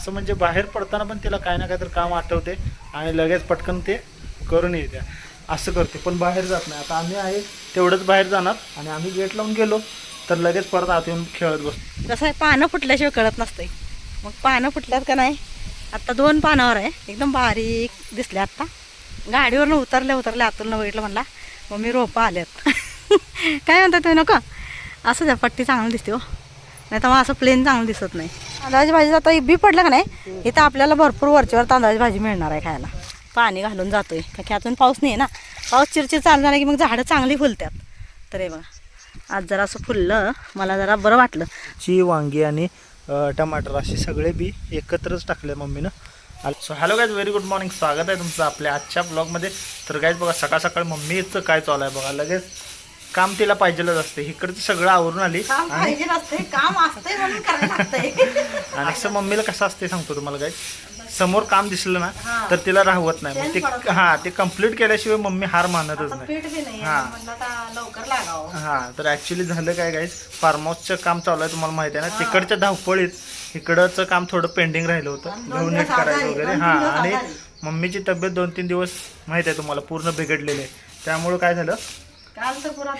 असं म्हणजे बाहेर पडताना पण तिला काय ना काय तर काम आठवते आणि लगेच पटकन ते करून येते. असं करते. पण बाहेर जात नाही. आता आम्ही आहे तेवढंच बाहेर जाणार आणि आम्ही गेट लावून गेलो तर लगेच परत आत येऊन खेळत बसतो. कसं आहे पानं फुटल्याशिवाय कळत नसतंय. मग पानं फुटल्यात का नाही? आत्ता दोन पानावर आहे. एकदम बारीक दिसले आत्ता. गाडीवरनं उतरल्या उतरल्या आतून बघितलं म्हणला मग मी रोपं आल्यात काय म्हणतात तुम्ही नको? असं द्या पट्टी चांगली दिसते हो. नाही तर मग असं प्लेन चांगलं दिसत नाही. तांदळाची भाजी आता बी पडलं का नाही? इथं आपल्याला भरपूर वरच्यावर तांदळाची भाजी मिळणार आहे खायला. पाणी घालून जातोय. का की अजून पाऊस नाही आहे ना? पाऊस चिरचिर चालू झाला की मग झाडं चांगली फुलतात तर हे बघा. आज जरा असं फुललं. मला जरा बरं वाटलं. ची वांगी आणि टमाटर असे सगळे बी एकत्रच टाकले मम्मीनं. So hello guys very good morning स्वागत आहे तुमचं आपल्या आजच्या ब्लॉगमध्ये तर गाईज बघा सकाळ सकाळ मम्मीचं काय चालू आहे बघा. लगेच काम तिला पाहिजेलच असते. इकडचं सगळं आवरून आली काम आणि पाहिजे नसते काम असते म्हणून करायला लागतंय. आणि असं मम्मीला कसं असते सांगतो तुम्हाला काय समोर काम दिसलं ना. तर तिला राहवत नाही. मग ते हा ते कंप्लीट केल्याशिवाय मम्मी हार मानतच नाही. पीठ बी नाही हा. म्हणलं आता लवकर लागावं. हा तर ऍक्च्युली झालं काय गाईज फार्म हाऊसचं काम चालू आहे तुम्हाला माहिती आहे ना? तिकडच्या धावपळीत इकडचं काम थोडं पेंडिंग राहिलं होतं. आणि दोन घेऊन दिवस नीट करायचं आजारी, वगैरे. हा दिवस आणि आजारी. मम्मीची तब्येत दोन तीन दिवस माहिती आहे तुम्हाला पूर्ण बिघडलेली आहे. त्यामुळं काय झालं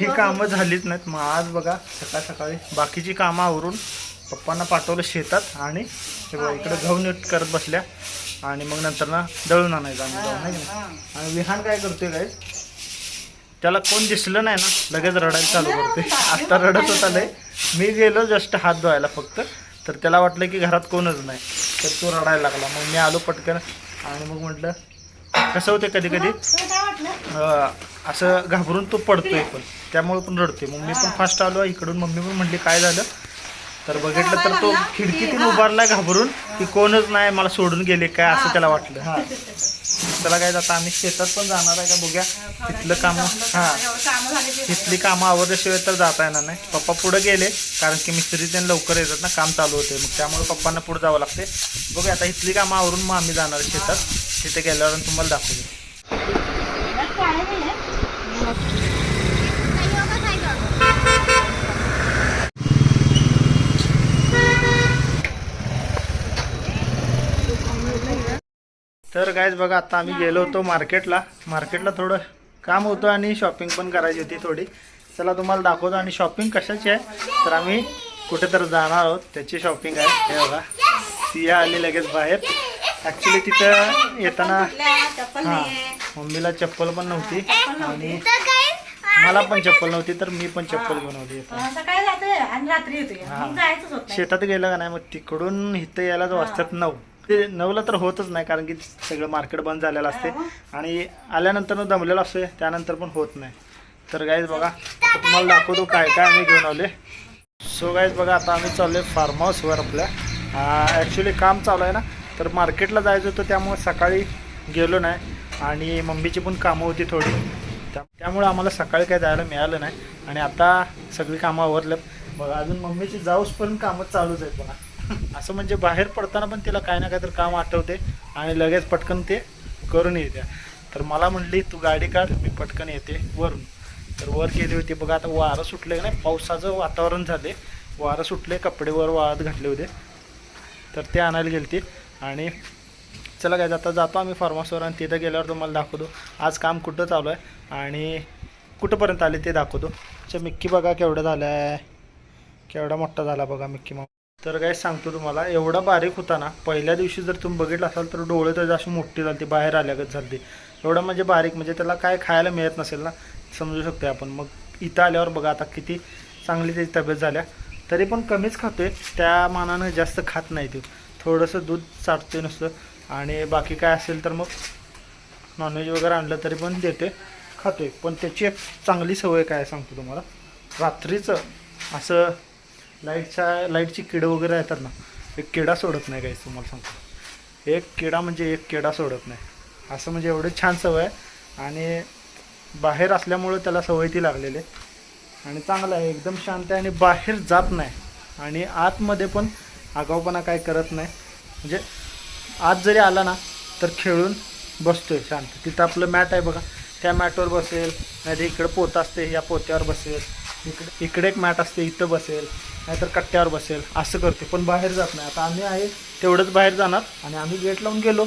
ही कामं झालीच नाहीत. मग आज बघा सकाळ सकाळी बाकीची कामं आवरून पप्पांना पाठवलं शेतात आणि इकडे नीट करत बसल्या. आणि मग नंतर ना दळून आणायचं आम्ही जाऊन नाही? आणि विहान काय करतोय काय त्याला कोण दिसलं नाही ना लगेच रडायला चालू करते आता रडत होता लय मी गेलो जस्ट हात धुवायला फक्त. तर त्याला वाटलं की घरात कोणच नाही. तर तो रडायला लागला. मग मी आलो पटकन. आणि मग म्हटलं कसं होते कधी कधी? असं घाबरून तो पडतोय पण. त्यामुळे पण रडते मग मी पण फास्ट आलो इकडून मम्मी पण म्हणली काय झालं? तर बघितलं तर तो खिडकीतून उभारला घाबरून की कोणच नाही मला सोडून गेले काय? असं त्याला वाटलं. हा. त्याला काय आता आम्ही शेतात पण जाणार आहे का बघूया. तिथलं काम. हा. तिथली कामं आवरल्याशिवाय तर जाता येणार नाही. पप्पा पुढे गेले कारण की मिस्त्री त्यांनी लवकर येतात ना काम चालू होते. मग त्यामुळे पप्पांना पुढे जावं लागते बघूया आता इथली कामं आवरून मग आम्ही जाणार आहे शेतात. तिथे गेल्यावर तुम्हाला दाखवतो. तर कायच बघा आता आम्ही गेलो होतो मार्केटला. मार्केटला थोडं काम होतं आणि शॉपिंग पण करायची होती थोडी. चला तुम्हाला दाखवतो आणि शॉपिंग कशाची आहे. तर आम्ही कुठेतरी जाणार आहोत. त्याची शॉपिंग आहे. हे बघा. सिया आली लगेच बाहेर. ॲक्च्युली तिथं येताना हां आहे. मम्मीला चप्पल पण नव्हती. आणि मला पण चप्पल नव्हती तर मी पण चप्पल घेऊन होती हा. शेतात गेलं का नाही मग तिकडून इथं यायला जो वाजतात नऊ. ते नऊला तर होतच नाही कारण की सगळं मार्केट बंद झालेलं असते. आणि आल्यानंतर दमलेलं असते त्यानंतर पण होत नाही. तर गाईज बघा आता तुम्हाला दाखवतो काय काय आम्ही घेऊन आले सो गाईज बघा आता आम्ही चाललोय फार्म हाऊसवर आपल्या. ॲक्च्युली काम चालू आहे ना. तर मार्केटला जायचं होतं त्यामुळे सकाळी गेलो नाही. आणि मम्मीची पण कामं होती थोडी. त्या त्यामुळे आम्हाला सकाळी काय जायला मिळालं नाही. आणि आता सगळी कामं आवरल्यात. बघा अजून मम्मीची जाऊसपर्यंत कामं चालूच आहेत बघा. असं म्हणजे बाहेर पडताना पण तिला काय ना काय तर काम आठवते आणि लगेच पटकन ते करून येते. तर मला म्हणली तू गाडी काढ मी पटकन येते वरून. तर वर गेली होती. बघा आता वारं सुटले का नाही? पावसाचं वातावरण झाले वारं सुटले कपडे वर वाळत घातले होते. तर ते आणायला गेलती. आणि चला काय आता जातो आम्ही फार्मासवर आणि तिथं गेल्यावर तुम्हाला दाखवतो. आज काम कुठं चालू आहे आणि कुठंपर्यंत आले ते दाखवतो. अच्छा मिक्की बघा केवढं झालं आहे केवढा मोठा झाला बघा मिक्की माऊ तर काय सांगतो तुम्हाला एवढा बारीक होता ना पहिल्या दिवशी जर तुम्ही बघितलं असाल तर डोळे तर अशी मोठी झाली बाहेर आल्यागत झाली एवढं म्हणजे बारीक म्हणजे त्याला काय खायला मिळत नसेल ना समजू शकतो आपण. मग इथं आल्यावर बघा आता किती चांगली त्याची तब्येत झाल्या. तरी पण कमीच खातोय त्या मानानं जास्त खात नाही ते. थोडंसं दूध चाटते नुसतं. आणि बाकी काय असेल तर मग नॉनव्हेज वगैरे आणलं तरी पण देते खातोय. पण त्याची एक चांगली सवय काय सांगतो तुम्हाला? रात्रीचं असं लाईटच्या लाईटची किडं वगैरे येतात ना एक किडा सोडत नाही काही तुम्हाला सांगतो. एक किडा म्हणजे एक किडा सोडत नाही. असं म्हणजे एवढी छान सवय आहे. आणि बाहेर असल्यामुळं त्याला सवय ती लागलेली आहे. आणि चांगलं आहे. एकदम शांत आहे आणि बाहेर जात नाही. आणि आतमध्ये पण आगाऊपणा काय करत नाही. म्हणजे आत जरी आला ना तर खेळून बसतोय शांत. तिथं आपलं मॅट आहे बघा. त्या मॅटवर बसेल नाही इकडे पोत असते या पोत्यावर बसेल. इकडे इकडे एक मॅट असते इथं बसेल. नाहीतर कट्ट्यावर बसेल. असं करते पण बाहेर जात नाही. आता आम्ही आहे तेवढंच बाहेर जाणार. आणि आम्ही गेट लावून गेलो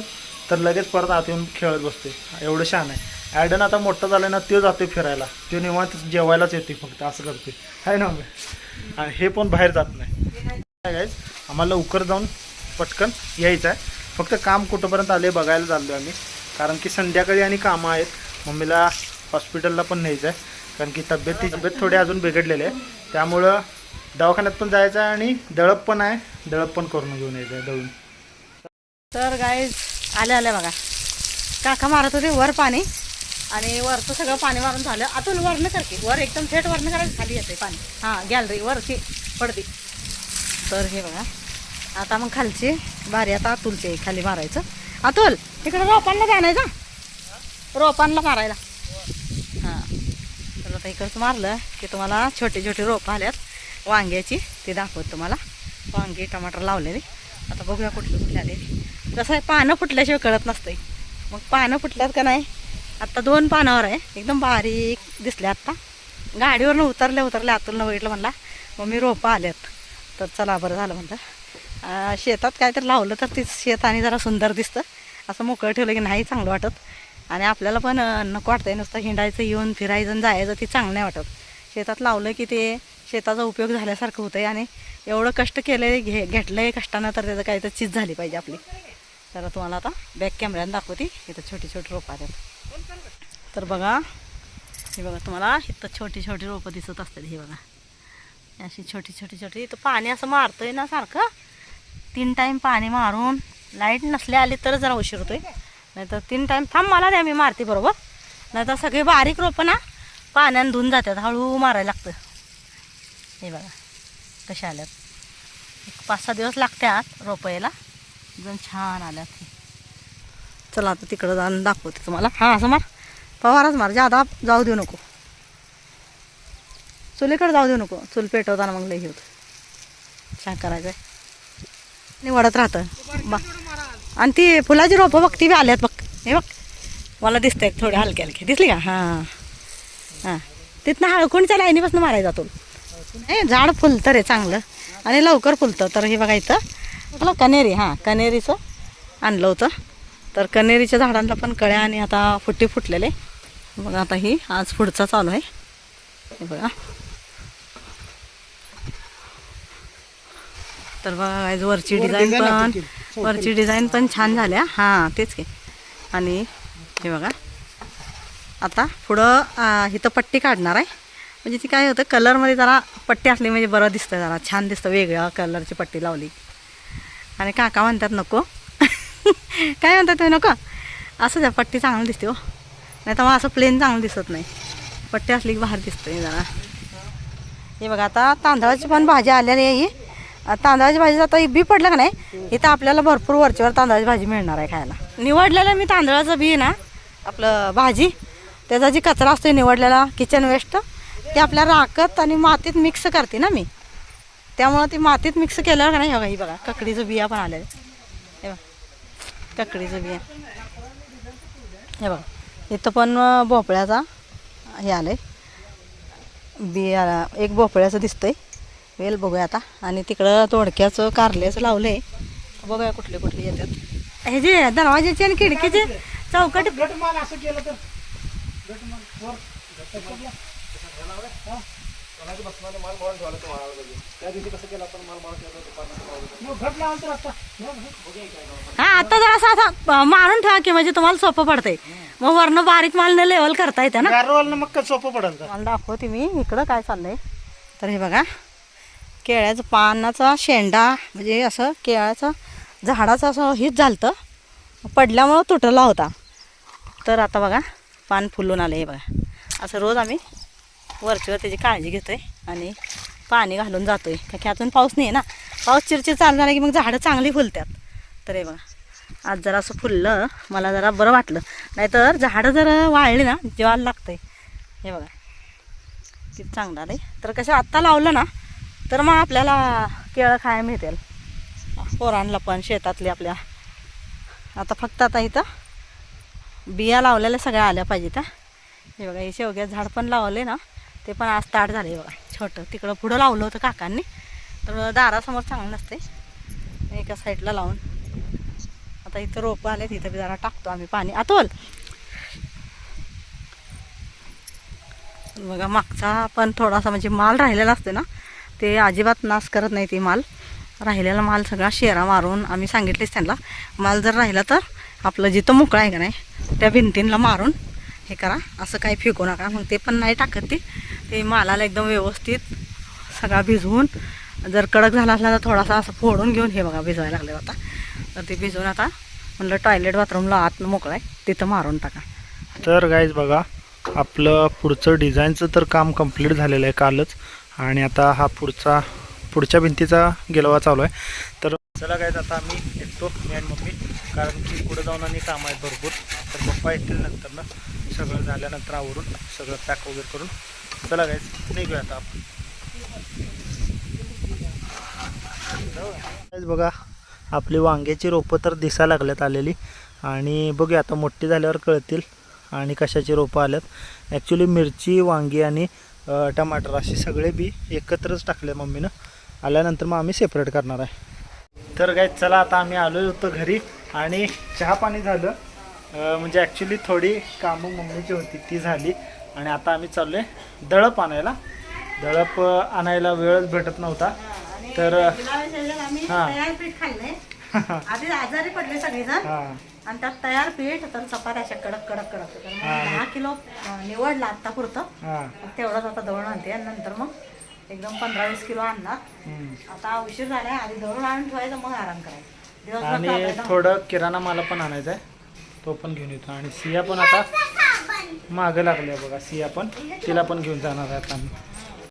तर लगेच परत आत येऊन खेळत बसते एवढं छान आहे. ॲडन आता मोठं झालं ना तो जाते फिरायला. तो निवांत जेवायलाच येते फक्त. असं करते आहे ना हे पण बाहेर जात नाही. आम्हाला लवकर जाऊन पटकन यायचं आहे. फक्त काम कुठंपर्यंत आले बघायला चाललो आहे आम्ही. कारण की संध्याकाळी आणि कामं आहेत. मम्मीला हॉस्पिटलला पण न्यायचं आहे. कारण की तब्येत ती तब्येत थोडी अजून बिघडलेली आहे. त्यामुळं दवाखान्यात पण जायचं आहे आणि दळप पण आहे. दळप पण करून घेऊन यायचं आहे दळून. तर गाय आल्या आल्या बघा. काका मारत होते वर पाणी. आणि वरचं सगळं पाणी मारून झालं. आतून वरनं करते वर एकदम थेट वरनं करायचं. खाली येते पाणी. हां गॅलरी वरची पडते. तर हे बघा. आता मग खालची भारी आता अतुलची आहे खाली मारायचं. अतुल इकडे रोपांना जाणायचं. रोपांना मारायला. हां. तर आता इकडचं मारलं की तुम्हाला छोटे छोटे रोपं आल्यात. वांग्याची ते दाखवत तुम्हाला. वांगी टमाटर लावलेली. आता बघूया कुठले कुठले आलेली कसं आहे पानं फुटल्याशिवाय कळत नसतंय. मग पानं फुटल्यात का नाही? आत्ता दोन पानावर आहे. एकदम बारीक दिसले आत्ता गाडीवरनं उतरले उतरले आतून बघितलं म्हणला मग मी रोपं आल्यात. तर चला बरं झालं म्हणलं. शेतात काय तर लावलं तर ते शेत आणि जरा सुंदर दिसतं. असं मोकळं ठेवलं की नाही चांगलं वाटत. आणि आपल्याला पण अन्न नको वाटतंय नुसतं हिंडायचं येऊन फिरायचं आणि जायचं ते चांगलं नाही वाटत. शेतात लावलं की ते शेताचा उपयोग झाल्यासारखं होतं आहे आणि एवढं कष्ट केलं घे घेतलं आहे कष्टानं तर त्याचं काही तर चीज झाली पाहिजे आपली. तर तुम्हाला आता बॅक कॅमेऱ्यानं दाखवते. इथं छोटी छोटी रोपं आहेत. तर बघा हे बघा तुम्हाला इथं छोटी छोटी रोपं दिसत असतात हे बघा. अशी छोटी छोटी छोटी इथं पाणी असं मारतंय ना सारखं. तीन टाईम पाणी मारून लाइट नसले आली तर जरा उशीर होतोय. नाहीतर तीन टाईम थांब मला द्या मी मारते बरोबर. नाहीतर सगळे बारीक रोपं ना पाण्यानं धुवून जातात. हळू मारायला लागतं. हे बघा कशा आल्यात. एक पाच सहा दिवस लागतात रोपं यायला. एकदम छान आल्यात चला आता तिकडं जाऊन दाखवते तुम्हाला. हां असं मार. पवारच मार. जादा जाऊ देऊ नको. चुलीकडे जाऊ देऊ नको. चूल पेटवताना मग लई घेऊ होतं. छान करायचं आहे निवडत राहतं. बा. आणि ती फुलाची रोपं बघ ती बी आल्यात बघ. हे बघ. मला दिसतंय थोडी हलके हलके दिसली का? हां. हां. तिथनं हळकुंडच्या लाईनीपासून मारायचा तो. हे झाड फुलतं रे चांगलं. आणि लवकर फुलतं. तर हे बघा इथं. मला कनेरी हां. कनेरीचं आणलं होतं. तर कनेरीच्या झाडांना पण कळ्या आणि आता फुट्टी फुटलेले. बघा आता ही आज पुढचा चालू आहे. हे बघा. तर बघा आज वरची डिझाईन पण वरची डिझाईन पण छान झाल्या. हां तेच की. आणि हे बघा. आता पुढं इथं पट्टी काढणार आहे. म्हणजे ती काय होतं कलरमध्ये जरा पट्टी असली म्हणजे बरं दिसतं जरा. छान दिसतं वेगळ्या कलरची पट्टी लावली. आणि काका म्हणतात नको. काय म्हणतात तुम्ही नको. असं द्या पट्टी चांगली दिसते हो. नाही तर मग असं प्लेन चांगलं दिसत नाही. पट्टी असली की बाहेर दिसतं जरा. हे बघा आता तांदळाची पण भाजी आलेली आहे. ही तांदळाची भाजी आता बी पडलं का नाही? इथं आपल्याला भरपूर वरच्यावर तांदळाची भाजी मिळणार आहे खायला. निवडलेलं मी तांदळाचं बी ना आपलं भाजी त्याचा जी कचरा असतो निवडलेला किचन वेस्ट ते आपल्या राखत आणि मातीत मिक्स करते ना मी. त्यामुळं ती मातीत मिक्स केल्यावर का नाही हे बघा ही बघा ककडीचं बिया पण आलेलं हे बघा ककडीचं बिया. हे बघा इथं पण भोपळ्याचा हे आलं आहे बिया एक भोपळ्याचं दिसतंय. वेल बघूया आता. आणि तिकडं तोडक्याचं कारल्याचं लावलं आहे बघूया कुठले कुठले येतात. हे जे दरवाजाचे आणि खिडकीचे चौकट असं केलं तर. हा आता जरा असं असा मारून ठेवा की म्हणजे तुम्हाला सोपं पडतंय. मग वरनं बारीक मालनं लेवल करता येते ना. मग सोपं मला दाखवते मी. इकडं काय चाललंय. तर हे बघा. केळ्याचं पानाचा शेंडा म्हणजे असं केळ्याचं झाडाचं असं हेच झालतं. पडल्यामुळं तुटला होता. तर आता बघा पान फुलून आलं हे बघा. असं रोज आम्ही वरचीवर त्याची काळजी घेतो आहे आणि पाणी घालून जातो आहे का की अजून पाऊस नाही आहे ना? पाऊस चिरचिर चालू झाला की मग झाडं चांगली फुलतात तर हे बघा आज जरा असं फुललं मला जरा बरं वाटलं. नाहीतर झाडं जर वाळली ना जेवायला लागतंय. हे बघा किती चांगलं आलं तर कसं आत्ता लावलं ना तर मग आपल्याला केळं खायला मिळतील. पोरांना पण शेतातले आपल्या. आता फक्त आता इथं बिया लावलेल्या सगळ्या आल्या पाहिजेत हे बघा हे शेवग्या झाड पण लावले ना ते पण आज ताट झाले बघा. छोटं. तिकडं पुढं लावलं होतं काकांनी. तर दारासमोर चांगलं नसते एका साईडला लावून. आता इथं रोपं आले तिथं बी जरा टाकतो आम्ही पाणी. आतोल! बघा मागचा पण थोडासा म्हणजे माल राहिलेला असते ना. ते अजिबात नाश करत नाही ते माल. राहिलेला माल सगळा शेरा मारून आम्ही सांगितलेच त्यांना. माल जर राहिला तर आपलं जिथं मोकळा आहे का नाही त्या भिंतींना मारून हे करा. असं काही फेकू नका. मग ते पण नाही टाकत ते. ते मालाला एकदम व्यवस्थित सगळा भिजवून जर कडक झाला असला तर थोडासा असं फोडून घेऊन हे बघा भिजवायला लागले आता. तर ते भिजवून आता म्हणलं टॉयलेट बाथरूमला आत मोकळं आहे. तिथं मारून टाका. तर गाईज बघा आपलं पुढचं डिझाईनचं तर काम कंप्लीट झालेलं आहे कालच. आणि आता हा पुढचा पुढच्या भिंतीचा गेलवा चालू आहे. तर चला काय आता आम्ही येतो मी आणि मम्मी. कारण की पुढे जाऊन आणि काम आहेत भरपूर. तर पप्पा येतील नंतर ना. सगळं झाल्यानंतर आवरून सगळं पॅक वगैरे करून. चला गाईज निघूया आता आपण. बघा आपली वांग्याची रोपं तर दिसायला लागल्यात आलेली. आणि बघूया आता मोठी झाल्यावर कळतील आणि कशाची रोपं आल्यात. ॲक्च्युली मिरची वांगी आणि टमाटर असे सगळे बी एकत्रच टाकले मम्मीनं. आल्यानंतर मग आम्ही सेपरेट करणार आहे. तर काय चला आता आम्ही आलो होतो घरी आणि चहा पाणी झालं. म्हणजे ॲक्च्युली थोडी कामं मम्मीची होती ती झाली. आणि आता आम्ही चाललो आहे दळप आणायला. दळप आणायला वेळच भेटत नव्हता. तर हा. आजारी पडले सगळेजण. हां. आणि त्यात तयार पीठ तर चपात्या अशा कडक कडक. कडक मग. दहा किलो अं, निवडला आत्ता पुरतं. हां. मग तेवढंच आता दळून आणते आणि नंतर मग एकदम पंधरा वीस किलो आणणार. हम्म. आता उशीर झालाय आधी दळून आणून ठेवायचं मग आराम करायचा. दिवसभर आणि. थोडं किराणा माला पण आणायचा आहे. तो पण घेऊन येतो. आणि सिया पण आता मागं लागल्या बघा सिया पण. तिला पण घेऊन जाणार आहे आता आम्ही.